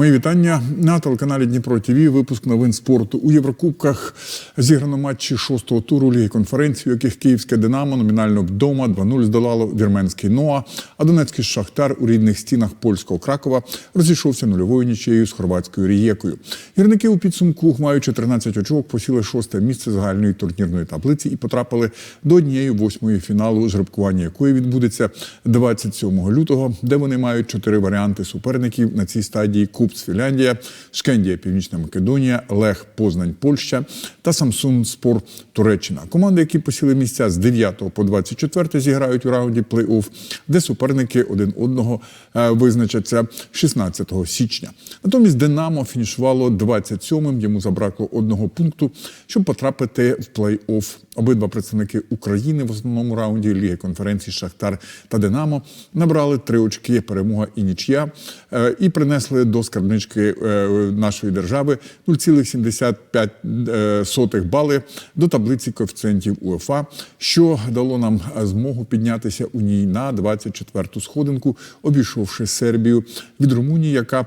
Мої вітання на телеканалі Дніпро ТВ. Випуск новин спорту у Єврокубках. Зіграно матчі шостого туру ліги конференції, у яких київське Динамо номінально вдома 2-0 здолало вірменський Ноа, а донецький Шахтар у рідних стінах польського Кракова розійшовся нульовою нічією з хорватською Рієкою. Гірники у підсумку, маючи 13 очок, посіли шосте місце загальної турнірної таблиці і потрапили до однієї восьмої фіналу, жеребкування якої відбудеться 27 лютого, де вони мають чотири варіанти суперників на цій стадії Купс Фінляндія, Шкендія Північна Македонія, Лех Познань Польща та Самсун Спор Туреччина. Команди, які посіли місця з 9 по 24 зіграють у раунді плей-офф, де суперники один одного е, визначаться 16 січня. Натомість Динамо фінішувало 27-м, йому забракло одного пункту, щоб потрапити в плей-офф. Обидва представники України в основному раунді Ліги конференції Шахтар та Динамо набрали три очки, перемога і нічия, е, і принесли до скарбнички е, нашої держави 0,75 е, бали до таблиці коефіцієнтів УЕФА, що дало нам змогу піднятися у ній на 24-ту сходинку, обійшовши Сербію від Румунії, яка е,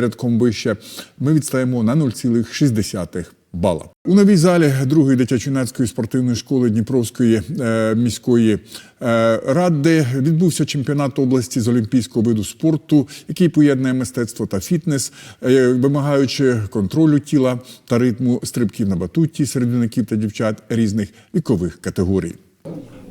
рядком вище. Ми відстаємо на 0,6 бала. У новій залі другої дитячо-юнацької спортивної школи Дніпровської е, міської е, ради відбувся чемпіонат області з олімпійського виду спорту, який поєднує мистецтво та фітнес, е, вимагаючи контролю тіла та ритму стрибків на батуті серед юнаків та дівчат різних вікових категорій.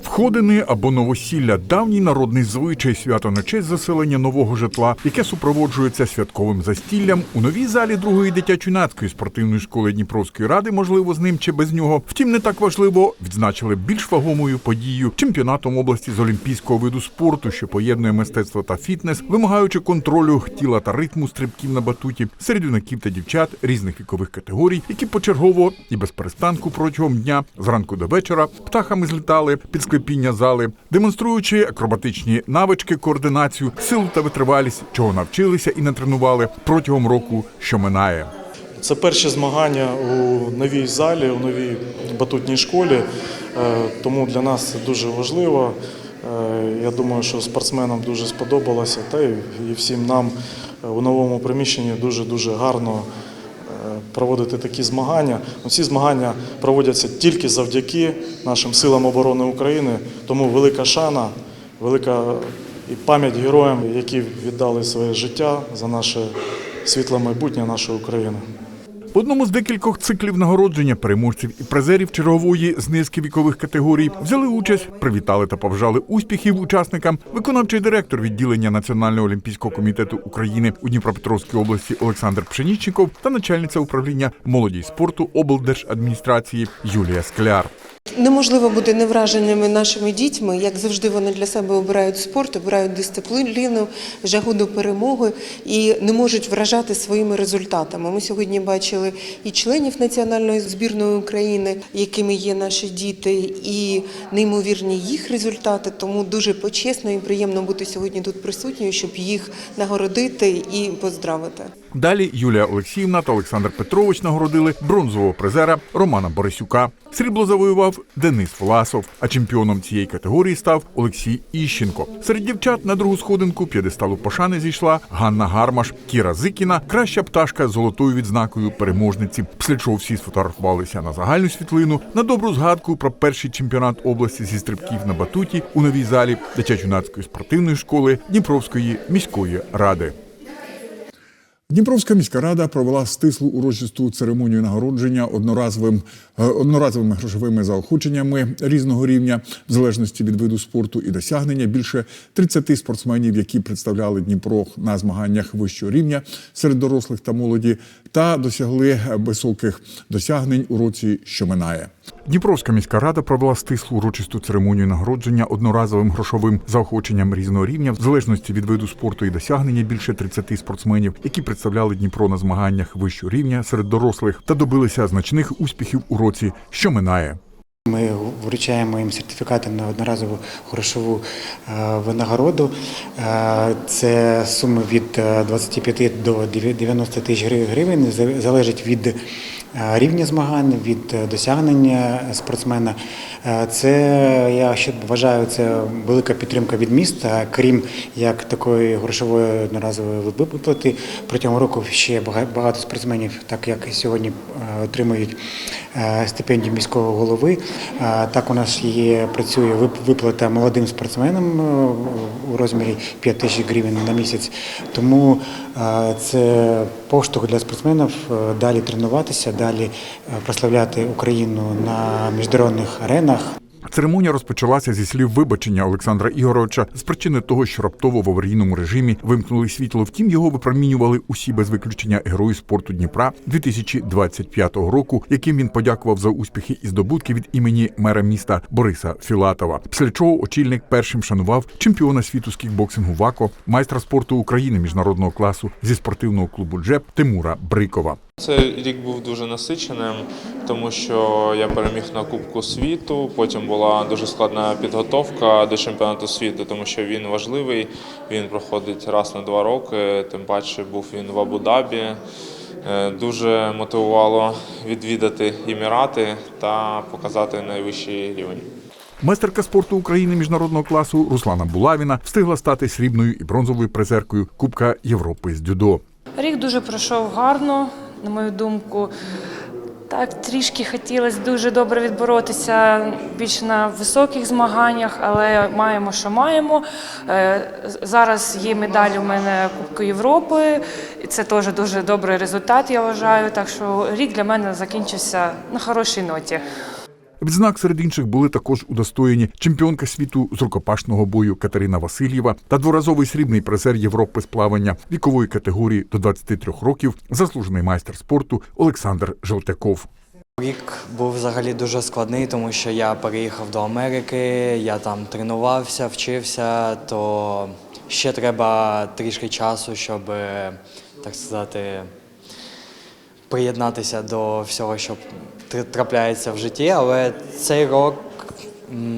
Входини або новосілля давній народний звичай свято на честь заселення нового житла, яке супроводжується святковим застіллям у новій залі другої дитячо-юнацької спортивної школи Дніпровської ради, можливо, з ним чи без нього. Втім, не так важливо, відзначили більш вагомою подією чемпіонатом області з олімпійського виду спорту, що поєднує мистецтво та фітнес, вимагаючи контролю тіла та ритму стрибків на батуті серед юнаків та дівчат різних вікових категорій, які почергово і без перестанку протягом дня зранку до вечора птахами злітали під склепіння зали, демонструючи акробатичні навички, координацію, силу та витривалість, чого навчилися і натренували протягом року, що минає. Це перші змагання у новій залі, у новій батутній школі, е, тому для нас це дуже важливо. Е, Я думаю, що спортсменам дуже сподобалося, та і всім нам у новому приміщенні дуже-дуже гарно е, проводити такі змагання. Ну, Ці змагання проводяться тільки завдяки нашим силам оборони України, тому велика шана, велика і пам'ять героям, які віддали своє життя за наше світле майбутнє нашої України. В одному з декількох циклів нагородження переможців і призерів чергової з низки вікових категорій взяли участь, привітали та поважали успіхів учасникам. Виконавчий директор відділення Національного олімпійського комітету України у Дніпропетровській області Олександр Пшенічников та начальниця управління молоді спорту облдержадміністрації Юлія Скляр. Неможливо бути невраженими нашими дітьми, як завжди вони для себе обирають спорт, обирають дисципліну, жагу до перемоги і не можуть вражати своїми результатами. Ми сьогодні бачили і членів національної збірної України, якими є наші діти, і неймовірні їх результати. Тому дуже почесно і приємно бути сьогодні тут присутньою, щоб їх нагородити і поздравити. Далі Юлія Олексіївна та Олександр Петрович нагородили бронзового призера Романа Борисюка. Срібло завоював Денис Власов, а чемпіоном цієї категорії став Олексій Іщенко. Серед дівчат на другу сходинку п'єдесталу пошани зійшла Ганна Гармаш, Кіра Зикіна, краща пташка з золотою відзнакою переможниці. Після чого всі сфотографувалися на загальну світлину на добру згадку про перший чемпіонат області зі стрибків на батуті у новій залі дитячо-юнацької спортивної школи Дніпровської міської ради. Дніпровська міська рада провела стислу урочисту церемонію нагородження одноразовим, е, одноразовими грошовими заохоченнями різного рівня, в залежності від виду спорту і досягнення більше 30 спортсменів, які представляли Дніпро на змаганнях вищого рівня серед дорослих та молоді, та досягли високих досягнень у році, що минає. Дніпровська міська рада провела стислу урочисту церемонію нагородження одноразовим грошовим заохоченням різного рівня, в залежності від виду спорту і досягнення більше 30 спортсменів, які представляли Дніпро на змаганнях вищого рівня серед дорослих та добилися значних успіхів у році, що минає. Ми вручаємо їм сертифікати на одноразову грошову е, винагороду. Е, Це суми від е, 25 до 90 тисяч гривень, залежить від е, рівня змагань, від е, досягнення спортсмена. Е, Це я ще вважаю, це велика підтримка від міста, крім як такої грошової одноразової виплати. Протягом року ще багато спортсменів, так як і сьогодні е, отримують е, стипендію міського голови. Е, Так у нас є працює виплата молодим спортсменам е, у розмірі 5 тисяч гривень на місяць. Тому е, це поштовх для спортсменів е, далі тренуватися, далі е, прославляти Україну на міжнародних аренах. Церемонія розпочалася зі слів вибачення Олександра Ігоровича з причини того, що раптово в аварійному режимі вимкнули світло. Втім, його випромінювали усі без виключення герої спорту Дніпра 2025 року, яким він подякував за успіхи і здобутки від імені мера міста Бориса Філатова. Після чого очільник першим шанував чемпіона світу з кікбоксингу ВАКО, майстра спорту України міжнародного класу зі спортивного клубу Джеб Тимура Брикова. Цей рік був дуже насиченим, тому що я переміг на Кубку світу. Потім була дуже складна підготовка до чемпіонату світу, тому що він важливий. Він проходить раз на два роки. Тим паче був він в Абу-Дабі. Е, Дуже мотивувало відвідати Емірати та показати найвищий рівень. Майстерка спорту України міжнародного класу Руслана Булавіна встигла стати срібною і бронзовою призеркою Кубка Європи з дзюдо. Рік дуже пройшов гарно, на мою думку. Так, трішки хотілося дуже добре відборотися більш на високих змаганнях, але маємо, що маємо. Е, Зараз є медаль у мене Кубку Європи, і це теж дуже добрий результат, я вважаю. Так що рік для мене закінчився на хорошій ноті. Відзнак серед інших були також удостоєні чемпіонка світу з рукопашного бою Катерина Васильєва та дворазовий срібний призер Європи з плавання вікової категорії до 23 років, заслужений майстер спорту Олександр Желтяков. Рік був взагалі дуже складний, тому що я переїхав до Америки, я там тренувався, вчився, то ще треба трішки часу, щоб, е, так сказати, приєднатися до всього, що трапляється в житті. Але цей рок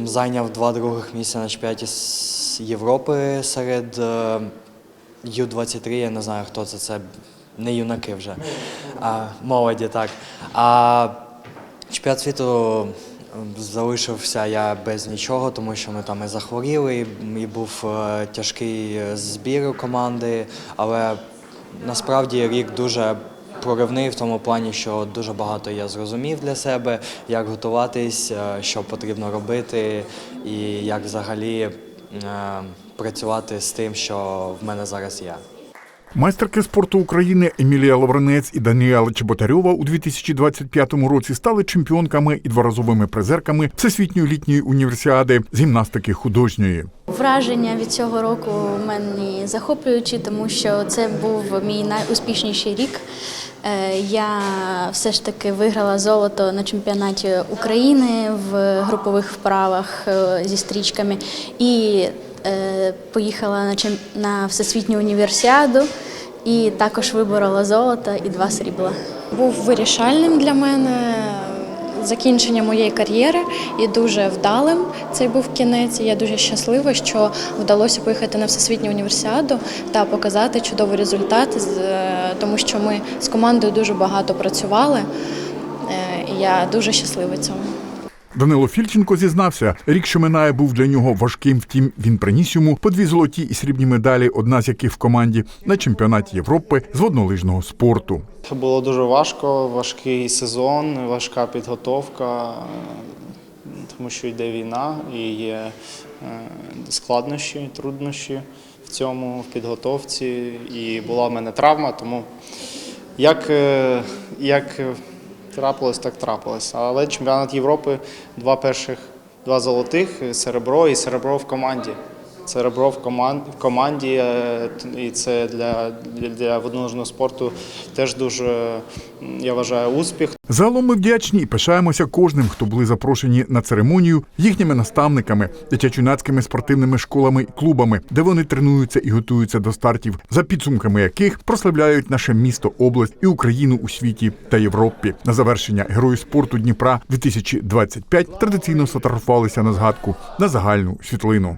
зайняв два других місця на чемпіонаті з Європи серед е, Ю-23, я не знаю, хто це, це не юнаки вже, а молоді, так. А чемпіонат світу залишився я без нічого, тому що ми там і захворіли, і, був е, тяжкий е, збір у команди, але насправді рік дуже проривний в тому плані, що дуже багато я зрозумів для себе, як готуватись, е, що потрібно робити, і як взагалі е, працювати з тим, що в мене зараз є. Майстерки спорту України Емілія Лавренець і Даніела Чеботарьова у 2025 році стали чемпіонками і дворазовими призерками Всесвітньої літньої універсіади з гімнастики художньої. Враження від цього року мені захоплюючі, тому що це був мій найуспішніший рік. Е, Я все ж таки виграла золото на чемпіонаті України в групових вправах е, зі стрічками і е, поїхала на всесвітню універсіаду і також виборола золото і два срібла. був вирішальним для мене закінчення моєї кар'єри і дуже вдалим. Цей був кінець. Я дуже щаслива, що вдалося поїхати на всесвітню універсіаду та показати чудовий результат, е, тому що ми з командою дуже багато працювали. Е, І я дуже щаслива цьому. Данило Фільченко зізнався, рік, що минає, був для нього важким. Втім, він приніс йому по дві золоті і срібні медалі, одна з яких в команді на чемпіонаті Європи з воднолижного спорту. Було дуже важко, важкий сезон, важка підготовка, тому що йде війна і є е, складнощі, труднощі в цьому, в підготовці. І була в мене травма, тому як, е, як трапилось, так трапилось. Але чемпіонат Європи два перших, два золотих, серебро і серебро в команді. В коман- в команді, е, і це для, для, воднолижного спорту теж дуже, я вважаю, успіх. Загалом ми вдячні і пишаємося кожним, хто були запрошені на церемонію їхніми наставниками, дитячо-юнацькими спортивними школами і клубами, де вони тренуються і готуються до стартів, за підсумками яких прославляють наше місто, область і Україну у світі та Європі. На завершення герої спорту Дніпра 2025 традиційно сфотографувалися на згадку на загальну світлину.